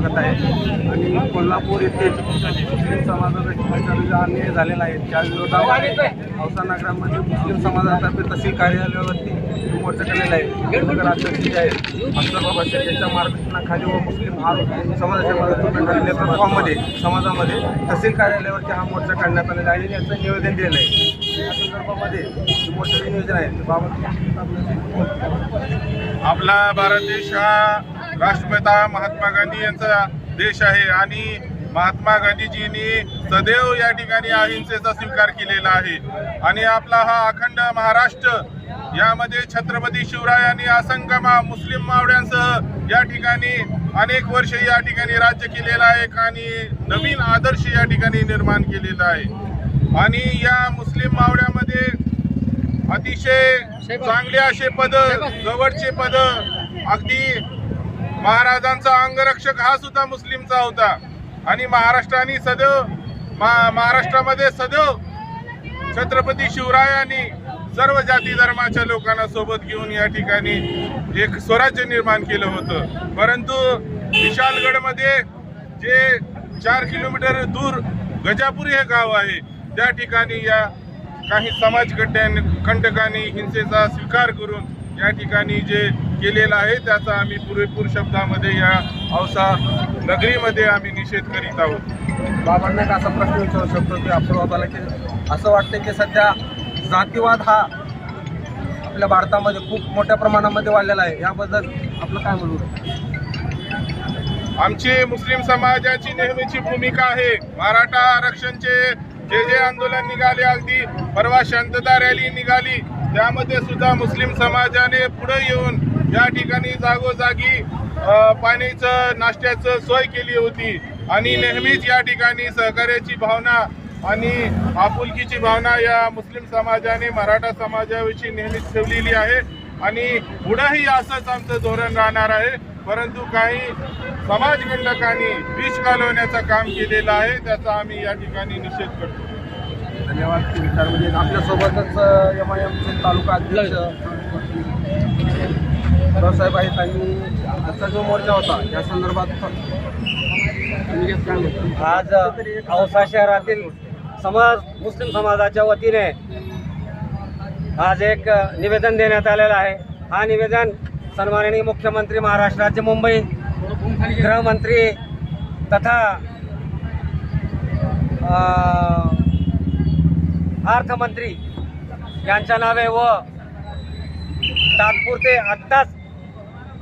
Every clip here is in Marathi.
स्वागत आहे. आणि कोल्हापूर येथे मुस्लिम समाजाचा अन्याय झालेला आहे. त्या विरोधात औसा नगरामध्ये मुस्लिम समाजातर्फे तहसील कार्यालयावरती मोर्चा केलेला आहे. नगराध्यक्ष जे आहेत अफजल त्यांच्या मार्गदर्शनाखाली व मुस्लिम हा समाजाच्या मदतीने नेतृत्वामध्ये समाजामध्ये तहसील कार्यालयावरती हा मोर्चा काढण्यात आलेला आहे. आणि याचं निवेदन दिलेलं आहे. या संदर्भामध्ये मोर्चाचे नियोजन आहे. बाबत आपला भारत देश हा राष्ट्रपिता महात्मा गांधी यांचा देश आहे आणि महात्मा गांधीजींनी सदैव या ठिकाणी अहिंसेचा स्वीकार केलेला आहे. आणि आपला हा अखंड महाराष्ट्र यामध्ये छत्रपती शिवरायांनी असंख्य मा- मुस्लिम मावळ्यांसह या ठिकाणी अनेक वर्ष या ठिकाणी राज्य केलेलं आहे आणि नवीन आदर्श या ठिकाणी निर्माण केलेला आहे. आणि या मुस्लिम मावळ्यामध्ये अतिशय चांगले असे पद जवळचे पद अगदी महाराजांचा अंगरक्षक हा सुद्धा मुस्लिमचा होता. आणि महाराष्ट्राने सदैव मा- महाराष्ट्रामध्ये सदैव छत्रपती शिवरायांनी सर्व जाती धर्माच्या लोकांना सोबत घेऊन या ठिकाणी एक स्वराज्य निर्माण केलं होतं. परंतु विशालगडमध्ये जे चार किलोमीटर दूर गजापुरी हे गाव आहे त्या ठिकाणी या काही समाज कंटकांनी हिंसेचा स्वीकार करून या ठिकाणी जे केलेलं आहे त्याचा आम्ही पुरेपूर शब्दामध्ये या औसा नगरीमध्ये आम्ही निषेध करीत आहोत. बाबांना एक असा प्रश्न विचारू शकतो की अफजल बाबाला की असं वाटतं की सध्या जातीवाद हा आपल्या भारतामध्ये खूप मोठ्या प्रमाणामध्ये वाढलेला आहे. याबद्दल आपलं काय म्हणू आमची मुस्लिम समाजाची नेहमीची भूमिका आहे. मराठा आरक्षणचे जे जे आंदोलन निघाले अगदी परवा शांतता रॅली निघाली. त्यामध्ये सुद्धा मुस्लिम समाजाने पुढे येऊन या ठिकाणी जागोजागी पाण्याचं नाश्त्याचं सोय केली होती. आणि नेहमीच या ठिकाणी सहकार्याची भावना आणि आपुलकीची भावना या मुस्लिम समाजाने मराठा समाजाविषयी नेहमीच ठेवलेली आहे. आणि पुढेही असंच आमचं धोरण राहणार आहे. परंतु काही समाजकंटकांनी विष घालवण्याचं काम केलेलं आहे. त्याचा आम्ही या ठिकाणी निषेध करतो. धन्यवाद. विचार म्हणजे आपल्यासोबतच एम आय एमचे तालुका अध्यक्ष रावसाहेब आहेत आणि आजचा जो मोर्चा होता या संदर्भात आज औसा शहरातील समाज मुस्लिम समाजाच्या वतीने आज एक निवेदन देण्यात आलेलं आहे. हा निवेदन सन्माननीय मुख्यमंत्री महाराष्ट्राचे मुंबई गृहमंत्री तथा अर्थमंत्री यांच्या नावे व तात्पुरते आत्ताच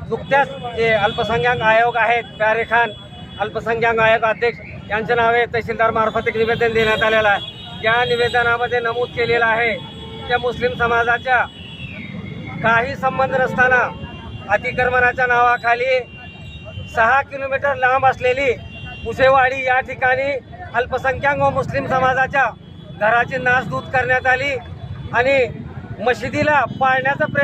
नुकत्याच जे अल्पसंख्याक आयोग आहेत प्यारे खान अल्पसंख्याक आयोग अध्यक्ष यांच्या नावे तहसीलदार मार्फत एक निवेदन देण्यात आलेलं आहे. या निवेदनामध्ये नमूद केलेलं आहे त्या मुस्लिम समाजाच्या काही संबंध नसताना अतिक्रमणाच्या नावाखाली सहा किलोमीटर लांब असलेली पुसेवाडी या ठिकाणी अल्पसंख्याक व मुस्लिम समाजाच्या घराची नासधूत करण्यात आली आणि मशिदीला पाळण्याचा प्रयत्न